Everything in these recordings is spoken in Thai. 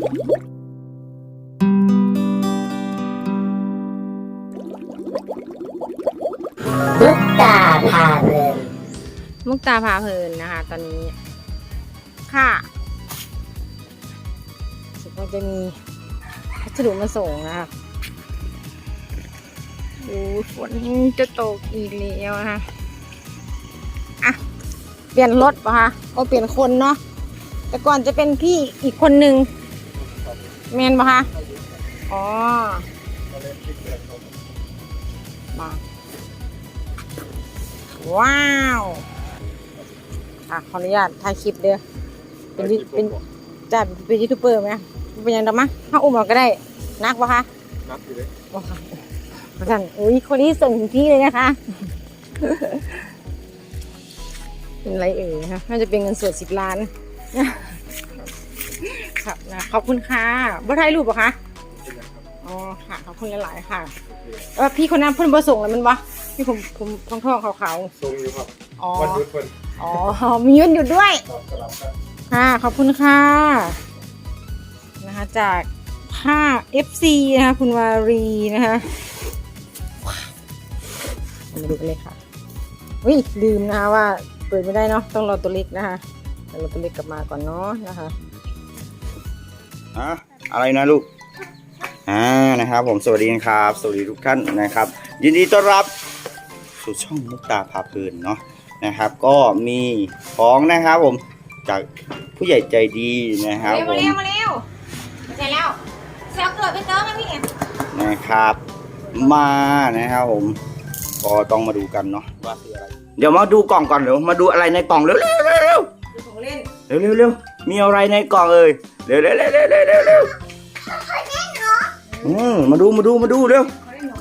ลูกตาพาเพลินมุกตาพาเพลินนะคะ ตอนนี้ค่ะสึกว่าจะมีพัสดุมาส่งนะคะโอ้ฝนจะตกอีกแล้วนะคะอะ เปลี่ยนรถปะคะโอ้เปลี่ยนคนเนาะแต่ก่อนจะเป็นพี่อีกคนนึง แมนปะคะอ๋อมาว้าวอะขออนุญาตถ่ายคลิปเด้อเป็นยูเป็นจ้าเป็นยูทูบเบอร์ไหมเป็นยังไงมะถ้าอุ้มเราก็ได้นักปะคะนับอยู่เลยโอ้ค่ะประชันอุ้ยคนนี้ส่งถึงที่เลยนะคะ เป็นไรเอ่ยนะคะน่าจะเป็นเงินสดสิบล้าน ครับนะขอบคุณค่ะบ่ถ่ายรูปปะคะอ๋อค่ะขอบคุณหลายๆค่ะแล้วพี่คนนั้นเพิ่นประสงค์แล้วมันวะพี่ผมผมท้องท้องๆขาวทรงอยู่ครับๆอ๋อวันหยุดเพิ่นอ๋อมีวันหยุดด้วยครับสลับกันค่ะขอบคุณค่ะนะคะจากผ้า FC นะคะคุณวารีนะคะมาดูกันเลยค่ะวิลืมนะคะว่าเปิดไม่ได้เนาะต้องรอตัวเล็กนะคะเดี๋ยวรอตัวเล็กกลับมาก่อนเนาะนะคะ อะอะไรนะลูกอ่านะครับผมสวัสดีครับ สวัสดีทุกท่านนะครับ ยินดีต้อนรับสู่ช่องมุกตาพาเพลินเนาะนะครับ ก็มีของนะครับผมจากผู้ใหญ่ใจดีนะครับผมมาเร็วมาเร็วเสร็จแล้วเสร็จเกิดไปเติมนะพี่นะครับ มานะครับผมก็ต้องมาดูกันเนาะว่าคืออะไร เดี๋ยวมาดูกล่องก่อนเดี๋ยวมาดูอะไรในกล่องเร็วเร็วเร็วเร็วดูของเล่นเร็วเร็วเร็ว มีอะไรในกล่องเอ่ยเร็วเร็วเร็วเร็วเร็วเร็วเร็วอืมมาดูมาดูมาดูเร็วของเล่นหนู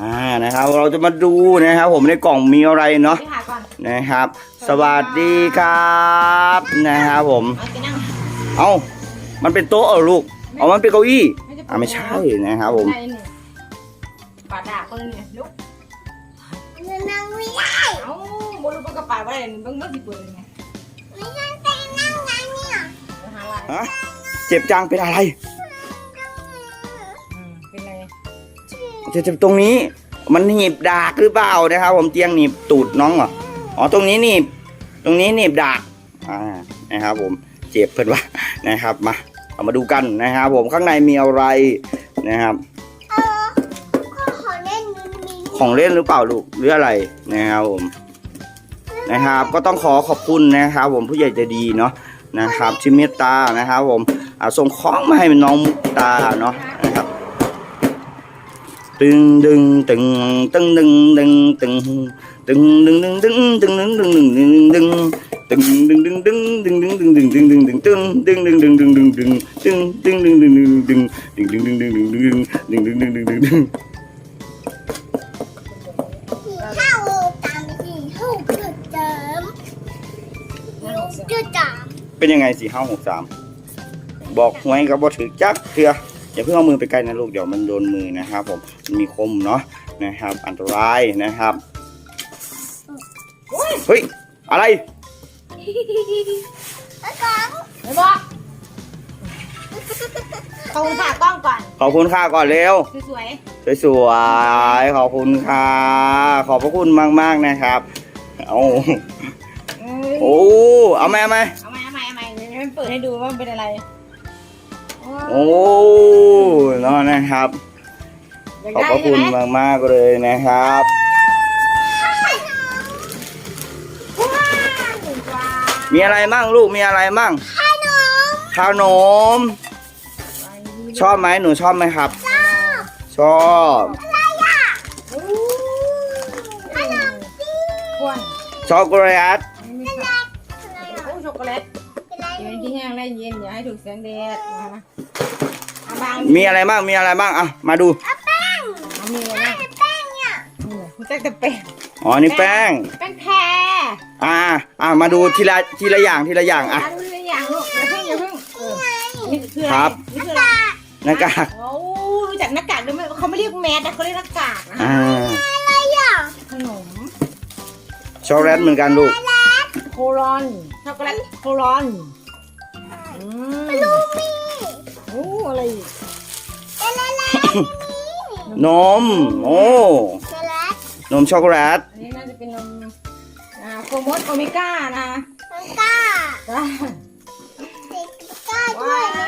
อ่านะครับ เราจะมาดูนะครับ ผมในกล่องมีอะไรเนาะพี่หาก่อนนะครับ สวัสดีครับนะครับผม เอาไปนั่งเอ้ามันเป็นโต๊ะเหรอลูกเอามันเป็นเก้าอี้ไม่จะอ่าไม่ใช่นะครับผมได้นี่ปาดาคนนี้ลุกาบนลูกกระป๋าอะไรนี่เบิ่งเบิ่งสิเปิดยังไงไม่ใช่แต่นั่งนั่งเนี่ยเดี๋ยวหาอะไรฮะเจ็บจังเป็นอะไร อืมเป็นไรเจ็บเจ็บตรงนี้ มันหนีบดากหรือเปล่านะครับ ผมเตียงหนีบตูดน้องเหรออ๋อตรงนี้หนีบตรงนี้หนีบดากอ่านะครับ ผมเจ็บเพื่อนวะนะครับมาเอามาดูกันนะครับ ผมข้างในมีอะไรนะครับ เออก็ขอเล่นนิดนึงของเล่นหรือเปล่าลูกหรืออะไรนะครับผม นะครับ ก็ต้องขอขอบคุณนะครับ ผมผู้ใหญ่ใจดีเนาะนะครับที่เมตตานะครับ ผมส่งของมาให้น้องมุกตาเนาะนะครับ ตึงดึงตึงตึงดึงดึงตึงตึงดึงดึงดึงตึงดึงดึงดึงดึงดึงตึงดึงดึงดึงดึงดึงดึงดึงดึงดึงดึงตึงดึงดึงดึงดึงดึงดึงตึงดึงดึงดึงดึงดึงดึงดึงดึงดึงดึงดึงดึงดึงดึงดึงดึงดึงดึง จุดจามเป็นยังไงสี่ห้าหกสามบอกหวยกับบอถือจักเถื่ออย่าเพิ่งเอามือไปใกล้นะลูกเดี๋ยวมันโดนมือนะครับผมมันมีคมเนาะนะครับ อันตรายนะครับเฮ้ยอะไรแล้วก็ไม่บอกขอบคุณค่ะกล้องก่อน ขอบคุณค่าก่อนเร็ว สวยสวยๆขอบคุณค่ะ ขอบพระคุณมากๆนะครับ เอาๆเอ้ย โอ้เอาไหมเอาไหมเอาใหม่เอาใหม่เอาใหม่เดี๋ยวเปิดให้ดูว่ามันเป็นอะไรโอ้เนาะนะครับ อยากขอบได้พระใช่คุณไหมมากๆเลยนะครับ ว้าวหนึ่งกว่ามีอะไรมั่งลูกมีอะไรมั่งขนมชอบไหมหนูชอบไหมครับ ชอบโอ้ยขวดช็อกโกแลต ม่ใช่โอ้ช็อกโกแลตอยู่ในที่แห้งและเย็นอย่าให้ถูกแสงแดดนะคะเอาบางมีอะไรบ้าง มีอะไรบ้างอะมาดูเอามีอะไรบ้างแป้งเนี่ยนี่มันจะแต่แป้งอ๋อ นี่แป้ง แป้งแพรอ่า อ่ามาดูทีละทีละอย่างทีละอย่างอะอะ ดูตัวอย่างลูกอย่าเพิ่งอย่าเพิ่งเออนี่คืออะไรครับ นี่คืออะไรหน้ากากโอ้รู้จักหน้ากากด้วยไหมเขาไม่เรียกแมสนะเขาเรียกหน้ากากนะคะอ่า อะไรอะขนม ช็อกโกแลตเหมือนกันลูกแล้ว โครอนช็อกโกแลตโครอนอืมลูมี่โอ้อะไรอีกเอลาลานม โอ้เซลัสนมช็อกโกแลตอันนี้น่าจะเป็นนมอ่าโฟร์มดโอเมก้านะมันก้าจ้าเด็กก้าด้วว้ายนะ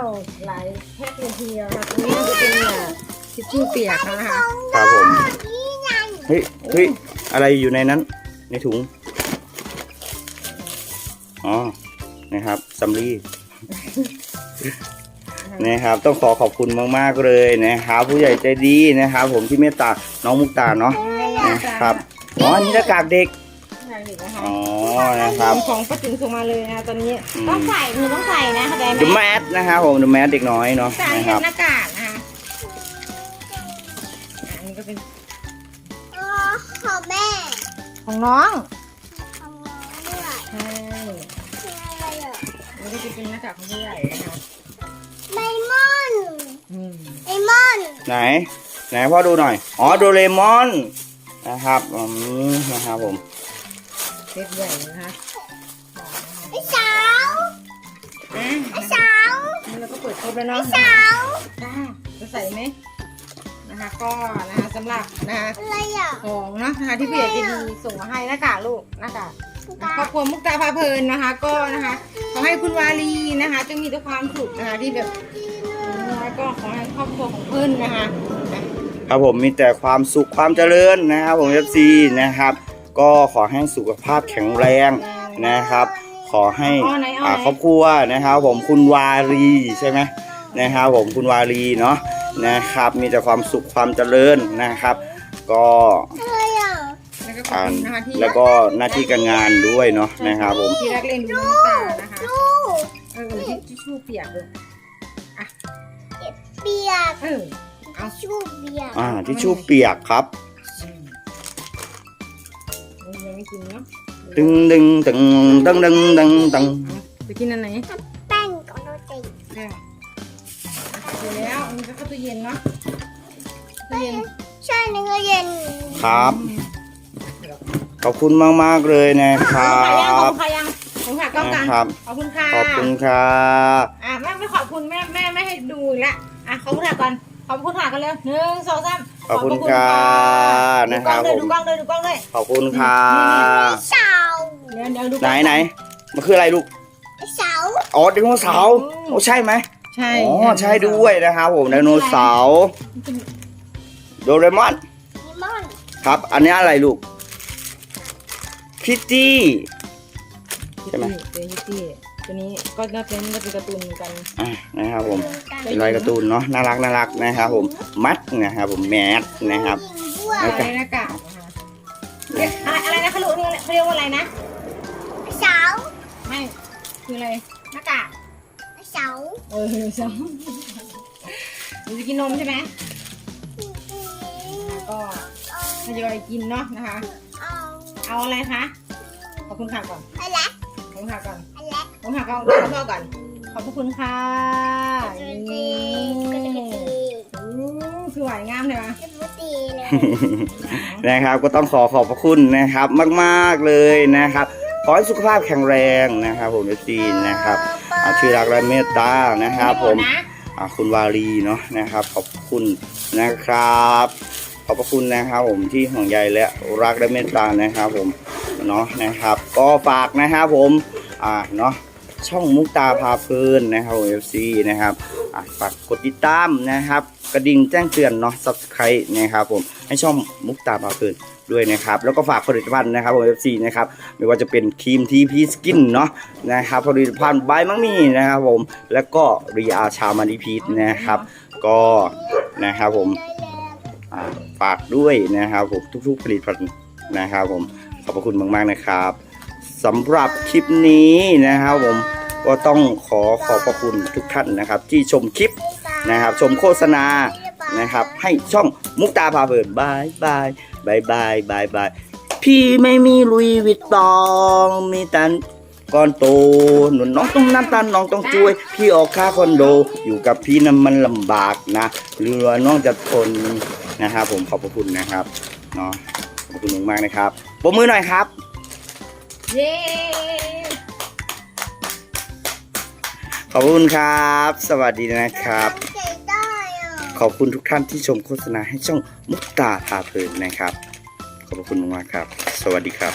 วหลายแพ็คเลยทีเดียวนะตรงนี้น่าจะเป็นอ่าทิชชู่เปียกนะคะ ครับผม นี่ไง เฮ้ยเฮ้ยอะไรอยู่ในนั้น ในถุง อ๋อนะครับซัมลี่นะครับ ต้องขอขอบคุณมากๆเลยนะครับ ผู้ใหญ่ใจดีนะครับ ผมที่เมตตาน้องมุกตาเนาะนะครับอ๋ออันนี้หน้ากากเด็กใช่นะคะอ๋อนะครับของป้าติ๋งส่งมาเลยนะตอนนี้อืมต้องใส่หนูต้องใส่นะเข้าใจไหม The Mat นะครับผม The Mat เด็กน้อยเนาะใส่นะคเป็รับนหน้ากากนะคะอะอันนี้ก็เป็นอ๋อของแม่ของน้องของ นนี้ก็จะเป็นหน้ากากของผู้ใหญ่นะคะไดมอนอืมไดมอนไหน ไหนพ่อดูหน่อย อ๋อโดเรมอนนะครับอืมนะครับผมเซ็ตใหญ่นะคะไอ้สาวอะไอ้สาวนี่เราก็เปิดครบแล้วเนาะไอ้สาวจ้าจะใส่ไหมนะคะก็นะคะสำหรับนะคะอะไรอะ ของเนาะนะคะที่ผู้ใหญ่ใจะดีส่งมาให้หน้ากากลูกหน้ากาก ครอบครัวมุกตาพาเพลินนะคะ ก็นะคะขอให้คุณวาลีนะคะจงมีแต่ความสุขนะคะที่แบบนะคะก็ขอให้ครอบครัวของเพื่อนนะคะครับผมมีแต่ความสุขความเจริญนะครับผม FC นะครับ ก็ขอให้สุขภาพแข็งแรงนะครับ ขอให้อาครอบครัวนะครับ ผมคุณวารีใช่ไหมนะครับ ผมคุณวารีเนาะนะครับ มีแต่ความสุขความเจริญนะครับ ก็ อะไรอะแล้วก็ขอบอ่าคุณนะคะที่แล้วก็หน้าที่การงานด้วยเนาะนะครับผมที่รักเล่นดูน้องตานะคะลูกเออที่ที่ชู่เปียกเลยเปียกเออเอาชูเปียกอ่าที่ชู่เปียกครับยังไม่กินเนาะดึงดึงดึงดึงดึงดึงดึงไปกินอันไหนแป้งของโรตีเดี๋ยวเดี๋ยวแล้วอันนี้ก็เข้าตู้เย็นเนาะตู้เย็นใช่เนื้อเย็นครับ ขอบคุณมากๆเลยนะคขรัอบ บคุณค่ะยังขอบคุณค่ะกล้องกันนะครับ ขอบคุณค่ะขอบคุณครับอะแม่ไม่ขอบคุณแม่แม่ไม่ให้ดูอีกแล้วอะขอบคุณค่ะก่อนขอบคุณค่ะกันเร็วหนึ่งสองสามขอบคุณค่ะดูนะคกล้รัอบงเลยผมดูกล้องเลยดูกล้องเลยขอบคุณค่ะเสาเดี๋ยวเดี๋ยวดูไหนไหนมันคืออะไรลูกเสาอ๋อไดโนเสาร์โอ้ใช่ไหมใช่อ๋อใช่ด้วยนะครับผมไดโนเสาร์โดเรมอน ลิมอนครับ อันนี้อะไรลูก คิตตี้ ใช่ไหมเดี๋ยวฮิตตี้ตัวนี้ก็น่าเป็นน่าเป็นการ์ตูนเหมือนกันอะนะครับผมเป็นลายการ์ตูนเนาะน่ารักน่ารักนะครับผมมัดนะครับผมแมสนะครับด้วยอะไรหน้ากากนะคะอะไรอะไรนะเขาเรียกว่าเขาเรียกว่าอะไรนะเสาไม่คืออะไรหน้ากากเสาเออสองหนูจะกินนมใช่ไหมก็ทยอยกินเนาะนะคะ เอาเอาอะไรคะขอบคุณค่ะก่อนอะไรขอบคุณค่ะก่อนอะไรขอบคุณค่ะก่อนขอบคุณพ่อก่อนขอบพระคุณค่ะก็จะนี่ตีก็จะตีอู้คือหวานงามเลยนะจะตีเลยนะครับก็ต้องขอขอบพระคุณนะครับ มากๆเลยนะครับขอให้สุขภาพแข็งแรงนะครับ ผมเอซีนะครับอ่าชื่อรักและเมตตานะครับ ผมนะอ่าคุณวารีเนาะนะครับ ขอบคุณนะครับ ขอบพระคุณนะครับผมที่ห่วงใยและรักและเมตตานะครับผมเนาะนะครับ ก็ฝากนะครับผมอ่าเนาะช่องมุกตาพาเพลินนะครับเอฟซีนะครับฝากกดติดตามนะครับ กระดิ่งแจ้งเตือนเนาะ subscribe นะครับผมให้ช่องมุกตาพาเพลินด้วยนะครับ แล้วก็ฝากผลิตภัณฑ์นะครับผมเอฟซีนะครับไม่ว่าจะเป็นครีมทีพีสกินเนาะนะครับผลิตภัณฑ์บายมังมีนะครับผมแล้วก็รีอาชามานิพีทนะครับ ก็นะครับผม ฝากด้วยนะครับผมทุกๆผลิตภัณฑ์นะครับผมขอบพระคุณมาก ๆนะครับสำหรับคลิปนี้นะครับผมก็ต้องขอขอบพระคุณทุกท่านนะครับ ที่ชมคลิปนะครับ ชมโฆษณานะครับ ให้ช่องมุกตาพาเพลินบายบายบายบายบายบายพี่ไม่มีลุยวิตตองมีแต่ก้อนโตหนุนน้องต้องน้ำตาลน้องต้องช่วย พี่ออกค่าคอนโด อยู่กับพี่นั้นมันลำบากนะเรือน้องจะทน นะครับ ผมขอบพระคุณนะครับเนาะขอบคุณมากๆนะครับปรบมือหน่อยครับ เย้ขอบคุณครับ สวัสดีนะครับทำใจได้อะขอบคุณทุกท่านที่ชมโฆษณาให้ช่องมุกตาพาเพลินนะครับ ขอบคุณมากๆครับ สวัสดีครับ